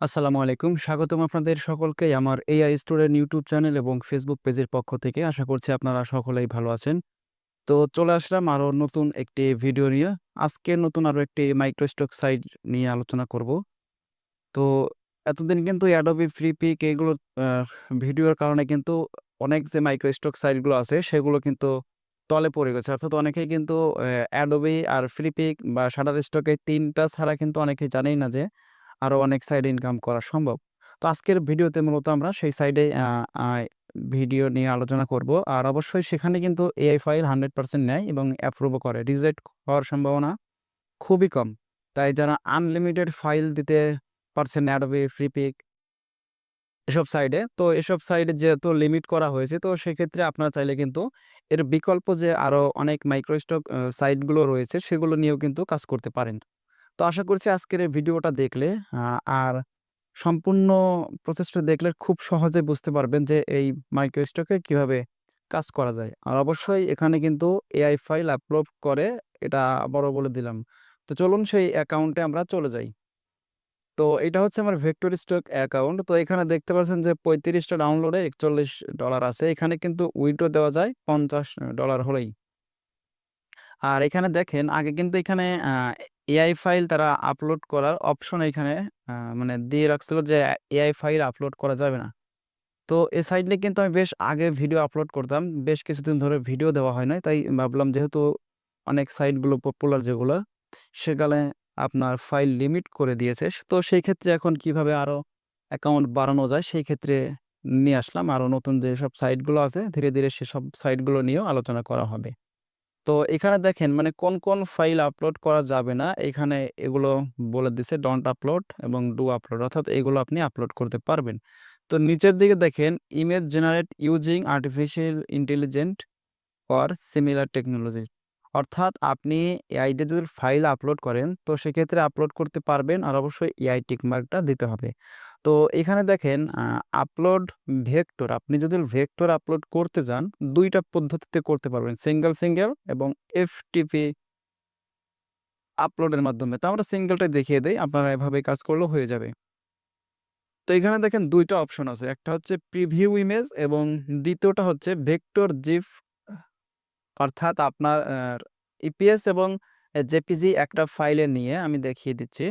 আসসালামু আলাইকুম। স্বাগতম আপনাদের সকলকেই আমার এআই স্টুডেন্ট ইউটিউব চ্যানেল এবং ফেসবুক পেজের পক্ষ থেকে। আশা করছি আপনারা সকলেই ভালো আছেন। তো চলে আসলাম আরও নতুন একটি ভিডিও নিয়ে। আজকে নতুন আরও একটি মাইক্রোস্টক সাইট নিয়ে আলোচনা করব। তো এতদিন কিন্তু Adobe ফ্রি পিক এগুলোর ভিডিওর কারণে কিন্তু অনেক যে মাইক্রোস্টক সাইটগুলো আছে, সেগুলো কিন্তু তলে পড়ে গেছে। অর্থাৎ অনেকেই কিন্তু অ্যা Adobe আর Free Pick বা Shutterstock এই ৩ টা ছাড়া কিন্তু অনেকেই জানেই না যে আরও অনেক সাইডে ইনকাম করা সম্ভব। তো আজকের ভিডিওতে মূলত আমরা সেই সাইডে ভিডিও নিয়ে আলোচনা করব। আর অবশ্যই সেখানে কিন্তু এআই ফাইল 100% নেয় এবং অ্যাপ্রুভও করে। রিজেক্ট হওয়ার সম্ভাবনা খুবই কম। তাই যারা আনলিমিটেড ফাইল দিতে পারছেন Adobe ফ্রিপিক এসব সাইডে, তো এসব সাইডে যেহেতু লিমিট করা হয়েছে তো সেক্ষেত্রে আপনারা চাইলে কিন্তু এর বিকল্প যে আরও অনেক মাইক্রোস্টক সাইটগুলো রয়েছে সেগুলো নিয়েও কিন্তু কাজ করতে পারেন। তো আশা করছি আজকের এই ভিডিওটা দেখলে আর সম্পূর্ণ প্রসেসটা দেখলে খুব সহজে বুঝতে পারবেন যে এই মাইক্রোস্টকে কীভাবে কাজ করা যায়। আর অবশ্যই এখানে কিন্তু এআই ফাইল আপলোড করে এটা বড় বলে দিলাম। তো চলুন সেই অ্যাকাউন্টে আমরা চলে যাই। তো এটা হচ্ছে আমার ভেক্টর স্টক অ্যাকাউন্ট। তো এখানে দেখতে পাচ্ছেন যে পঁয়ত্রিশটা ডাউনলোডে $৪১ আছে। এখানে কিন্তু উইথড্র দেওয়া যায় $৫০ হলেই। আর এখানে দেখেন, আগে কিন্তু এখানে এআই ফাইল তারা আপলোড করার অপশন এখানে মানে দিয়ে রাখছিল যে এআই ফাইল আপলোড করা যাবে না। তো এই সাইটে কিন্তু আমি বেশ আগে ভিডিও আপলোড করতাম। বেশ কিছুদিন ধরে ভিডিও দেওয়া হয় নাই। তাই ভাবলাম যেহেতু অনেক সাইটগুলো পপুলার যেগুলো সেখানে আপনার ফাইল লিমিট করে দিয়েছে। তো সেই ক্ষেত্রে এখন কীভাবে আরও অ্যাকাউন্ট বাড়ানো যায় সেই ক্ষেত্রে নিয়ে আসলাম। আরও নতুন যেসব সাইটগুলো আছে ধীরে, ধীরে সেসব সাইটগুলো নিয়েও আলোচনা করা হবে। তো এখানে দেখেন মানে কোন, কোন ফাইল আপলোড করা যাবে না এখানে এগুলো বলে দিছে ডন্ট আপলোড এবং ডু আপলোড অর্থাৎ এগুলো আপনি আপলোড করতে পারবেন। তো নিচের দিকে দেখেন image generate using artificial intelligent or similar technology. অর্থাৎ আপনি এআই দিয়ে যদি ফাইল আপলোড করেন তো সেক্ষেত্রে আপলোড করতে পারবেন আর অবশ্যই এআই টিক মার্কটা দিতে হবে। তো এখানে দেখেন আপলোড ভেক্টর আপনি যদি ভেক্টর আপলোড করতে যান দুইটা পদ্ধতিতে করতে পারবেন। সিঙ্গেল, সিঙ্গেল এবং এফটিপি আপলোডের মাধ্যমে। তো আমরা সিঙ্গেলটাই দেখিয়ে দেই। আপনারা এভাবে কাজ করলেও হয়ে যাবে। তো এখানে দেখেন দুইটা অপশন আছে। একটা হচ্ছে প্রিভিউ ইমেজ এবং দ্বিতীয়টা হচ্ছে ভেক্টর জিফ অর্থাৎ আপনার ইপিএস এবং জেপিজি একটা ফাইলে নিয়ে আমি দেখিয়ে দিচ্ছি।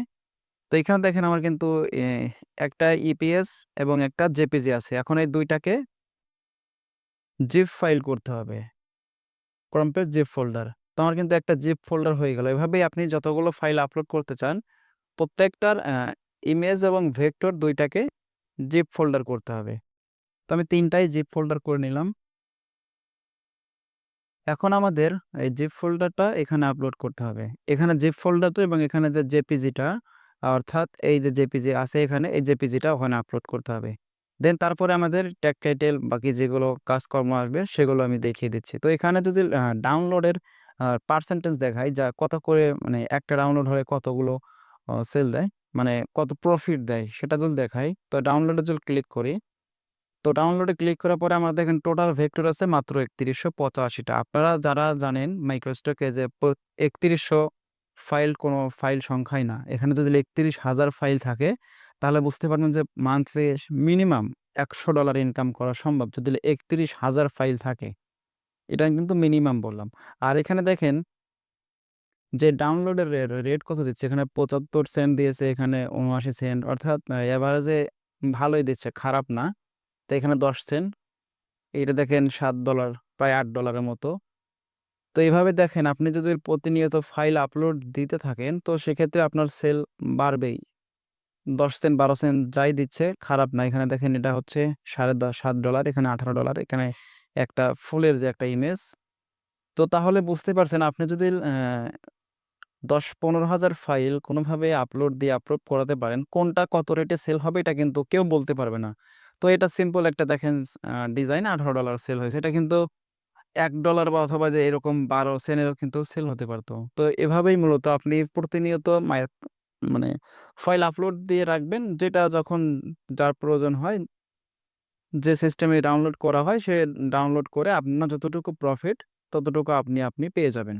তো এখানে দেখেন আমার কিন্তু একটা ইপিএস এবং একটা জেপিজি আছে। এখন এই দুইটাকে জিপ ফাইল করতে হবে। Compress zip folder. তো আমার কিন্তু একটা জিপ ফোল্ডার হয়ে গেল। এভাবেই আপনি যতগুলো ফাইল আপলোড করতে চান, প্রত্যেকটার ইমেজ এবং ভেক্টর দুইটাকে জিপ ফোল্ডার করতে হবে। তো আমি ৩ টাই জিপ ফোল্ডার করে নিলাম। এখন আমাদের এই জিপ ফোল্ডারটা এখানে আপলোড করতে হবে। এখানে জিপ ফোল্ডারটা এবং এখানে যে জেপিজিটা অর্থাৎ এই যে জেপিজি আছে এখানে এই জেপিজিটা ওখানে আপলোড করতে হবে। দেন তারপরে আমাদের ট্যাগ টাইটেল বাকি যেগুলো কাজকর্ম আসবে সেগুলো আমি দেখিয়ে দিচ্ছি। তো এখানে যদি ডাউনলোডের পার্সেন্টেজ দেখাই যা কত করে মানে একটা ডাউনলোড হলে কতগুলো সেল দেয়, মানে কত প্রফিট দেয় সেটা যদি দেখাই তো ডাউনলোডে যদি ক্লিক করি তো ডাউনলোডে ক্লিক করার পরে আমাদের দেখেন টোটাল ভেক্টর আছে মাত্র একত্রিশশো পঁচাশিটা আপনারা যারা জানেন মাইক্রোস্টকে যে ৩১০০ ফাইল কোনো ফাইল সংখ্যাই না। এখানে যদি ৩১,০০০ ফাইল থাকে তাহলে বুঝতে পারবেন যে মান্থলি মিনিমাম $১০০ ইনকাম করা সম্ভব যদি ৩১,০০০ ফাইল থাকে। এটা কিন্তু মিনিমাম বললাম। আর এখানে দেখেন যে ডাউনলোডের রেট কত দিচ্ছে এখানে ৭৫ সেন্ট দিয়েছে, এখানে ৭৯ সেন্ট অর্থাৎ আ এভারেজে ভালোই দিচ্ছে, খারাপ না। তো এখানে ১০ সেন্ট। এটা দেখেন সাত ডলার প্রায় আট ডলারের মতো। তো এভাবে দেখেন আপনি যদি প্রতিনিয়ত ফাইল আপলোড দিতে থাকেন তো সেক্ষেত্রে আপনার সেল বাড়বেই। ১০ সেন্ট ১২ সেন্ট যাই দিচ্ছে খারাপ না। এখানে দেখেন এটা হচ্ছে সাড়ে দ $৭ এখানে $18 এখানে একটা ফুলের যে একটা ইমেজ। তো তাহলে বুঝতে পারছেন আপনি যদি দশ ১০-১৫ হাজার ফাইল কোনোভাবে আপলোড দিয়ে আপলোড করাতে পারেন, কোনটা কত রেটে সেল হবে এটা কিন্তু কেউ বলতে পারবে না। তো এটা সিম্পল একটা দেখেন ডিজাইন $18 সেল হয়েছে। এটা কিন্তু $১ বা অথবা যে এরকম ১২ সেন্টেরও কিন্তু সেল হতে পারতো তো এভাবেই মূলত আপনি প্রতিনিয়ত মানে ফাইল আপলোড দিয়ে রাখবেন যেটা যখন যার প্রয়োজন হয় যে সিস্টেমে ডাউনলোড করা হয় সে ডাউনলোড করে আপনার যতটুকু প্রফিট ততটুকু আপনি, আপনি পেয়ে যাবেন।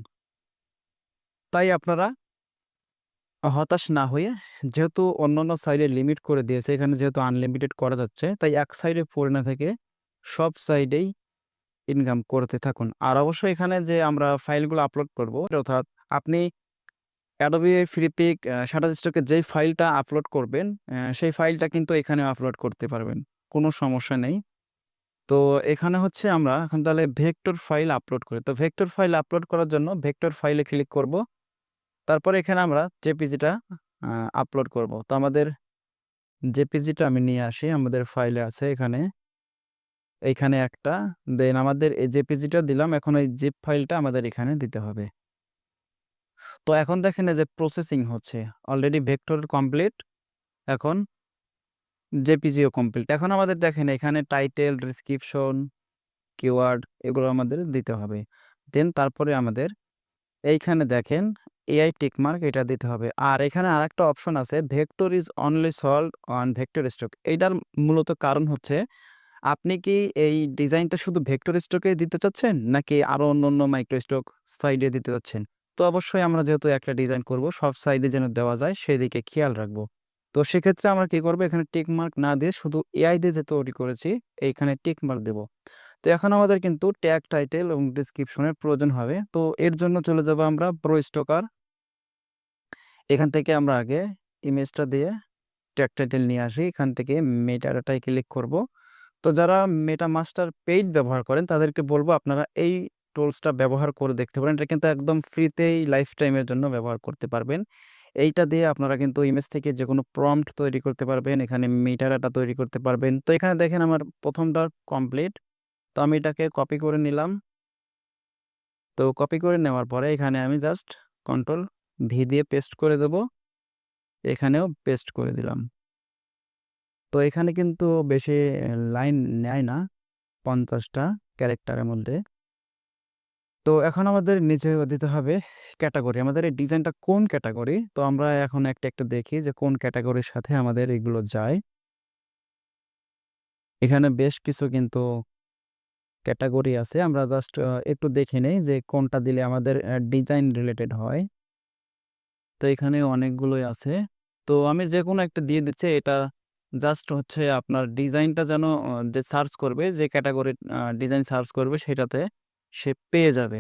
তাই আপনারা হতাশ না হয়ে যেহেতু অন্যান্য সাইডে লিমিট করে দিয়েছে এখানে যেহেতু আনলিমিটেড করা যাচ্ছে তাই এক সাইডে পড়ে না থেকে সব সাইডেই ইনকাম করতে থাকুন। আর অবশ্যই এখানে যে আমরা ফাইলগুলো আপলোড করব, অর্থাৎ আপনি অ্যাডোবি ফ্রিপিক শাটার স্টকে যেই ফাইলটা আপলোড করবেন সেই ফাইলটা কিন্তু এখানে আপলোড করতে পারবেন। কোনো সমস্যা নেই। তো এখানে হচ্ছে আমরা এখন তাহলে ভেক্টর ফাইল আপলোড করি। তো ভেক্টর ফাইল আপলোড করার জন্য ভেক্টর ফাইলে ক্লিক করব। তারপরে এখানে আমরা জেপিজিটা আপলোড করব। তো আমাদের জেপিজিটা আমি নিয়ে আসি। আমাদের ফাইলে আছে এখানে। এইখানে একটা। দেন আমাদের এই জেপিজিটা দিলাম, এখন এই জিপ ফাইলটা আমাদের এখানে দিতে হবে। তো এখন দেখেন যে প্রসেসিং হচ্ছে অলরেডি ভেক্টর কমপ্লিট এখন জেপিজিও কমপ্লিট এখন আমাদের দেখেন এখানে টাইটেল ডিসক্রিপশন কিওয়ার্ড এগুলো আমাদের দিতে হবে। দেন তারপরে আমাদের এইখানে দেখেন এআই টিকমার্ক এটা দিতে হবে। আর এখানে আর একটা অপশন আছে vector is only solve on vector stock এইটার মূলত কারণ হচ্ছে আপনি কি এই ডিজাইনটা শুধু ভেক্টর স্টকে দিতে চাচ্ছেন? নাকি আরও অন্য অন্য মাইক্রো স্টক সাইডে দিতে চাচ্ছেন? তো অবশ্যই আমরা যেহেতু একটা ডিজাইন করব, সব সাইডে যেন দেওয়া যায় সেদিকে খেয়াল রাখব। তো সেক্ষেত্রে আমরা কি করব? এখানে টিক মার্ক না দিয়ে শুধু এআই দিয়ে তৈরি করেছি, এইখানে টিক মার্ক দেবো। তো এখন আমাদের কিন্তু ট্যাগ টাইটেল এবং ডিসক্রিপশনের প্রয়োজন হবে। তো এর জন্য চলে যাব আমরা প্রো স্টকার। এখান থেকে আমরা আগে ইমেজটা দিয়ে ট্যাগ টাইটেল নিয়ে আসি। এখান থেকে মেটাটাই ক্লিক করব। তো যারা মেটা মাস্টার পেইড ব্যবহার করেন, তাদেরকে বলব আপনারা এই টুলসটা ব্যবহার করে দেখতে পারেন। এটা কিন্তু একদম ফ্রিতেই লাইফ টাইমের জন্য ব্যবহার করতে পারবেন। এইটা দিয়ে আপনারা কিন্তু ইমেজ থেকে যে কোনো প্রম্পট তৈরি করতে পারবেন, এখানে মিটারাটা তৈরি করতে পারবেন। তো এখানে দেখেন আমার প্রথমটা কমপ্লিট তো আমি এটাকে কপি করে নিলাম। তো কপি করে নেওয়ার পরে এখানে আমি জাস্ট কন্ট্রোল ভি দিয়ে পেস্ট করে দেব। এখানেও পেস্ট করে দিলাম। তো এখানে কিন্তু বেশি লাইন নেয় না পঞ্চাশটা ক্যারেক্টারের মধ্যে। তো এখন আমাদের নিচে দিতে হবে ক্যাটাগরি। আমাদের এই ডিজাইনটা কোন ক্যাটাগরি? তো আমরা এখন একটা একটা দেখি যে কোন ক্যাটাগরির সাথে আমাদের এগুলো যায়। এখানে বেশ কিছু কিন্তু ক্যাটাগরি আছে। আমরা জাস্ট একটু দেখে নেই যে কোনটা দিলে আমাদের ডিজাইন রিলেটেড হয়। তো এখানে অনেকগুলোই আছে। তো আমি যে কোনো একটা দিয়ে দিচ্ছি, এটা জাস্ট হচ্ছে আপনার ডিজাইনটা যেন যে সার্চ করবে, যে ক্যাটাগরির ডিজাইন সার্চ করবে, সেটাতে সে পেয়ে যাবে।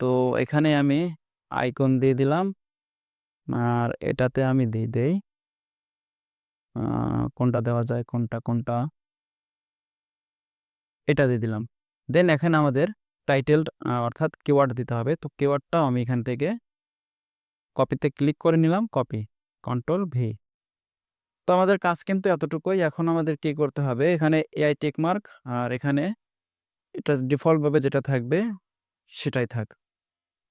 তো এখানে আমি আইকন দিয়ে দিলাম। আর এটাতে আমি দিয়ে দেই কোনটা দেওয়া যায়, কোনটা কোনটা? এটা দিয়ে দিলাম। দেন এখানে আমাদের টাইটেল অর্থাৎ কিওয়ার্ড দিতে হবে। তো কিওয়ার্ডটাও আমি এখান থেকে কপিতে ক্লিক করে নিলাম। কপি কন্ট্রোল ভি তো আমাদের কাজ কিন্তু এতটুকুই। এখন আমাদের কি করতে হবে? এখানে এআই টেক মার্ক আর এখানে এটা ডিফল্টভাবে যেটা থাকবে সেটাই থাক।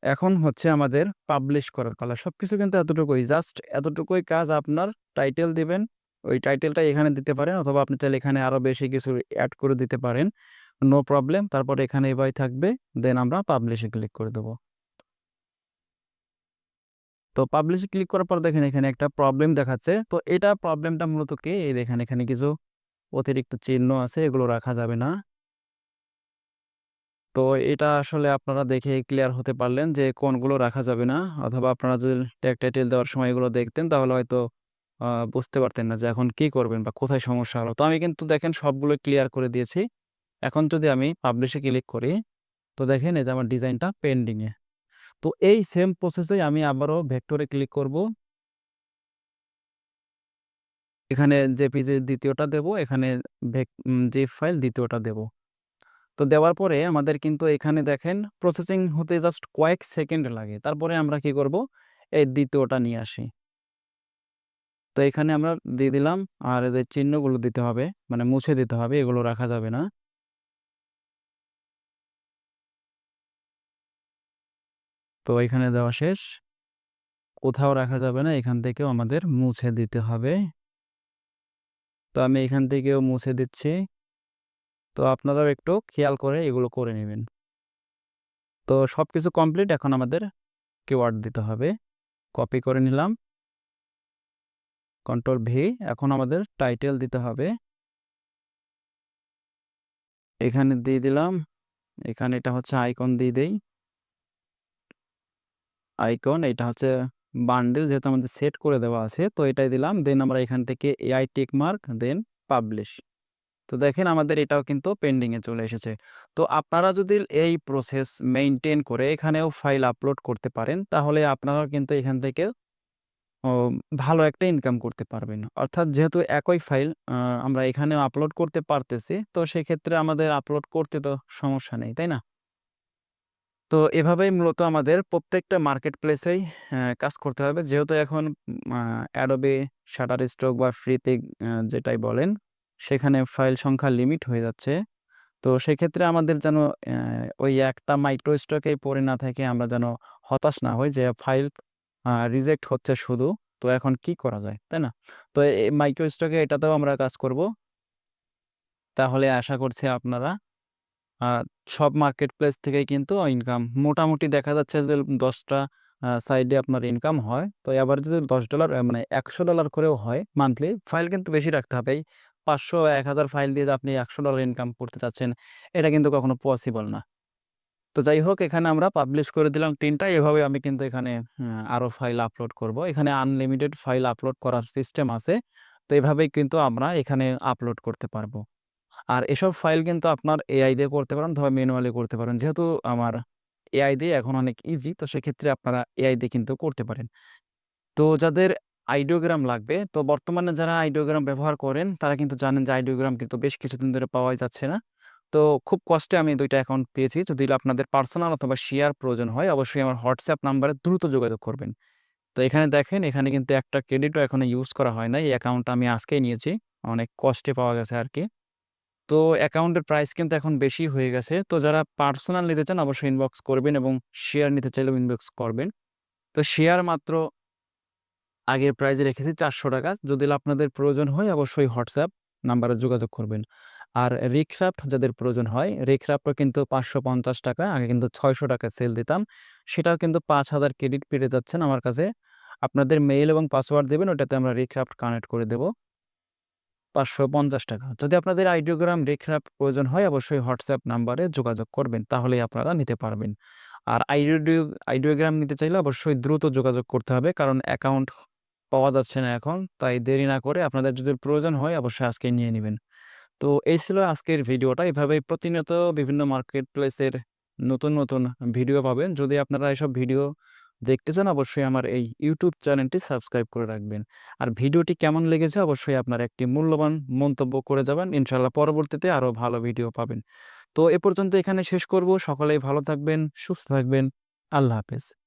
এখন হচ্ছে আমাদের পাবলিশ করার কলা সব কিছু কিন্তু এতটুকুই। জাস্ট এতটুকুই কাজ আপনার টাইটেল দিবেন। ওই টাইটেলটা এখানে দিতে পারেন অথবা আপনি চাইলে এখানে আরও বেশি কিছু অ্যাড করে দিতে পারেন। নো প্রবলেম তারপর এখানে এবার থাকবে। দেন আমরা পাবলিশে ক্লিক করে দেবো। তো পাবলিশে ক্লিক করার পর দেখেন এখানে একটা প্রবলেম দেখাচ্ছে। তো এটা প্রবলেমটা মূলত কি? এই দেখেন এখানে কিছু অতিরিক্ত চিহ্ন আছে, এগুলো রাখা যাবে না। তো এটা আসলে আপনারা দেখে ক্লিয়ার হতে পারলেন যে কোনগুলো রাখা যাবে না, অথবা আপনারা যদি ট্যাগ টাইটেল দেওয়ার সময় এগুলো দেখতেন তাহলে হয়তো বুঝতে পারতেন না যে এখন কি করবেন বা কোথায় সমস্যা হলো। তো আমি কিন্তু দেখেন সবগুলো ক্লিয়ার করে দিয়েছি। এখন যদি আমি পাবলিশে ক্লিক করি, তো দেখেন এই যে আমার ডিজাইনটা পেন্ডিংয়ে তো এই সেম প্রসেসে আমি আবারও ভেক্টরে ক্লিক করব। এখানে জেপিজি দ্বিতীয়টা দেব, এখানে জিপ ফাইল দ্বিতীয়টা দেব। তো দেওয়ার পরে আমাদের কিন্তু এখানে দেখেন প্রসেসিং হতে জাস্ট কয়েক সেকেন্ড লাগে। তারপরে আমরা কি করব? এই দ্বিতীয়টা নিয়ে আসি। তো এখানে আমরা দিয়ে দিলাম, আর এদের চিহ্নগুলো দিতে হবে মানে মুছে দিতে হবে, এগুলো রাখা যাবে না। তো এখানে দেওয়া শেষ। কোথাও রাখা যাবে না, এখান থেকেও আমাদের মুছে দিতে হবে। তো আমি এখান থেকেও মুছে দিচ্ছি। তো আপনারাও একটু খেয়াল করে এগুলো করে নেবেন। তো সব কিছু কমপ্লিট, এখন আমাদের কিওয়ার্ড দিতে হবে। কপি করে নিলাম। কন্ট্রোল ভি, এখন আমাদের টাইটেল দিতে হবে। এখানে দিয়ে দিলাম। এখানে এটা হচ্ছে আইকন দিয়ে দেই। আইকন এটা হচ্ছে বান্ডেল যেহেতু আমাদের সেট করে দেওয়া আছে, তো এটাই দিলাম। দেন আমরা এখান থেকে এআই টিক মার্ক দেন পাবলিশ তো দেখেন আমাদের এটাও কিন্তু পেন্ডিংয়ে চলে এসেছে। তো আপনারা যদি এই প্রসেস মেনটেন করে এখানেও ফাইল আপলোড করতে পারেন, তাহলে আপনারা কিন্তু এখান থেকে ভালো একটা ইনকাম করতে পারবেন। অর্থাৎ যেহেতু একই ফাইল আমরা এখানেও আপলোড করতে পারতেছি, তো সেক্ষেত্রে আমাদের আপলোড করতে তো সমস্যা নেই, তাই না? তো এভাবেই মূলত আমাদের প্রত্যেকটা মার্কেট প্লেসেই কাজ করতে হবে। যেহেতু এখন অ্যাডোবে শাটার স্টক বা ফ্রিতে যেটাই বলেন, সেখানে ফাইল সংখ্যা লিমিট হয়ে যাচ্ছে। তো সেক্ষেত্রে আমাদের যেন ওই একটা মাইক্রো স্টকেই পড়ে না থেকে আমরা যেন হতাশ না হই যে ফাইল রিজেক্ট হচ্ছে শুধু। তো এখন কি করা যায়, তাই না? তো এই মাইক্রো স্টকে এটাতেও আমরা কাজ করব। তাহলে আশা করছি আপনারা সব মার্কেট প্লেস থেকেই কিন্তু ইনকাম মোটামুটি দেখা যাচ্ছে যে দশটা সাইডে আপনার ইনকাম হয়। তো এবার যদি দশ ডলার মানে একশো ডলার করেও হয় মান্থলি ফাইল কিন্তু বেশি রাখতে হবে। এই এক হাজার ফাইল দিয়ে আপনি একশো ডলার ইনকাম করতে চাচ্ছেন, এটা কিন্তু কখনো পসিবল না। তো যাই হোক, এখানে আমরা পাবলিশ করে দিলাম তিনটা। এভাবে আমি কিন্তু এখানে আরও ফাইল আপলোড করব। এখানে আনলিমিটেড ফাইল আপলোড করার সিস্টেম আছে। তো এভাবেই কিন্তু আমরা এখানে আপলোড করতে পারব। আর এসব ফাইল কিন্তু আপনার এআই দিয়ে করতে পারেন অথবা ম্যানুয়ালি করতে পারেন। যেহেতু আমার এআই দিয়ে এখন অনেক ইজি তো সেক্ষেত্রে আপনারা এআই দিয়ে কিন্তু করতে পারেন। তো যাদের আইডিওগ্রাম লাগবে, তো বর্তমানে যারা আইডিওগ্রাম ব্যবহার করেন, তারা কিন্তু জানেন যে আইডিওগ্রাম কিন্তু বেশ কিছুদিন ধরে পাওয়া যাচ্ছে না। তো খুব কষ্টে আমি দুইটা অ্যাকাউন্ট পেয়েছি। যদি আপনাদের পার্সোনাল অথবা শেয়ার প্রয়োজন হয়, অবশ্যই আমার হোয়াটসঅ্যাপ নাম্বারে দ্রুত যোগাযোগ করবেন। তো এখানে দেখেন, এখানে কিন্তু একটা ক্রেডিটও এখনও ইউজ করা হয় না এই অ্যাকাউন্টটা আমি আজকেই নিয়েছি। অনেক কষ্টে পাওয়া গেছে আর কি তো অ্যাকাউন্টের প্রাইস কিন্তু এখন বেশি হয়ে গেছে। তো যারা পার্সোনাল নিতে চান অবশ্যই ইনবক্স করবেন এবং শেয়ার নিতে চাইলেও ইনবক্স করবেন। তো শেয়ার মাত্র আগের প্রাইজে রেখেছি চারশো টাকা। যদি আপনাদের প্রয়োজন হয় অবশ্যই হোয়াটসঅ্যাপ নাম্বারে যোগাযোগ করবেন। আর রিক্রাফ্ট যাদের প্রয়োজন হয় রিক্রাফ্টও কিন্তু পাঁচশো পঞ্চাশ টাকা, আগে কিন্তু ছয়শো টাকা সেল দিতাম। সেটাও কিন্তু পাঁচ হাজার ক্রেডিট পেয়ে যাচ্ছেন আমার কাছে। আপনাদের মেইল এবং পাসওয়ার্ড দেবেন, ওটাতে আমরা রিক্রাফ্ট কানেক্ট করে দেব। পাঁচশো পঞ্চাশ টাকা। যদি আপনাদের আইডিওগ্রাম রিক্রাফ্ট প্রয়োজন হয়, অবশ্যই হোয়াটসঅ্যাপ নাম্বারে যোগাযোগ করবেন, তাহলেই আপনারা নিতে পারবেন। আর আইডিও, আইডিওগ্রাম নিতে চাইলে অবশ্যই দ্রুত যোগাযোগ করতে হবে, কারণ অ্যাকাউন্ট পাওয়া যাচ্ছে না এখন, তাই দেরি না করে আপনাদের যদি প্রয়োজন হয়, অবশ্যই আজকে নিয়ে নেবেন। তো এই ছিল আজকের ভিডিওটা। এভাবে প্রতিনিয়ত বিভিন্ন মার্কেট প্লেসের নতুন নতুন ভিডিও পাবেন। যদি আপনারা এসব ভিডিও দেখতে চান, অবশ্যই আমার এই ইউটিউব চ্যানেলটি সাবস্ক্রাইব করে রাখবেন। আর ভিডিওটি কেমন লেগেছে, অবশ্যই আপনার একটি মূল্যবান মন্তব্য করে যাবেন। ইনশাল্লাহ পরবর্তীতে আরও ভালো ভিডিও পাবেন। তো এ পর্যন্ত এখানে শেষ করব। সকলেই ভালো থাকবেন, সুস্থ থাকবেন। আল্লাহ হাফেজ।